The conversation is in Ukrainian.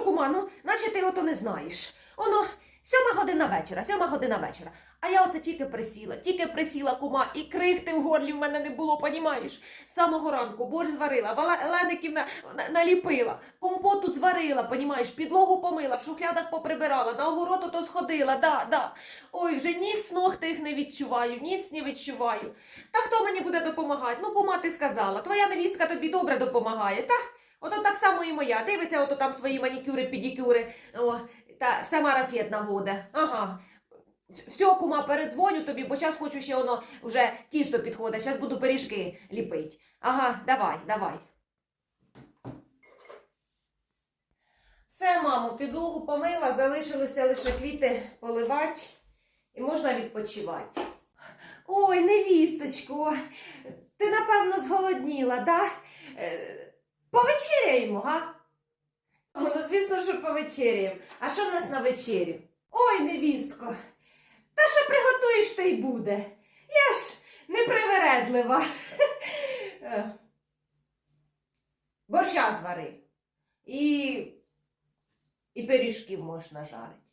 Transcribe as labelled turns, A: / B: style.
A: що, кума, ну, наче ти ото не знаєш. Оно, сьома година вечора, сьома година вечора. А я оце тільки присіла, тільки присіла, кума, і крихти в горлі в мене не було, понімаєш? Самого ранку борщ зварила, вала- на, на- наліпила, компоту зварила, понімаєш, підлогу помила, в шухлядах поприбирала, на огород ото сходила, да, да. Ой, вже ніц ног тих не відчуваю, ніц не відчуваю. Та хто мені буде допомагати? Ну, кума, ти сказала, твоя невістка тобі добре допомагає, та? Ото так само і моя. Дивиться, ото там свої манікюри, педикюри, о, та вся марафет наводе. Ага. Все, кума, передзвоню тобі, бо зараз хочу ще воно вже тісто підходить, зараз буду пиріжки ліпити. Ага, давай, давай. Все, мамо, підлогу помила, залишилося лише квіти поливати і можна відпочивати. Ой, невісточко, ти напевно зголодніла, да? Е, Повечеряємо, га? Ну, звісно, що повечеряємо. А що в нас на вечері? Ой, невістко, та що приготуєш, те й буде. Я ж непривередлива. Борща звари. І, і пиріжків можна жарити.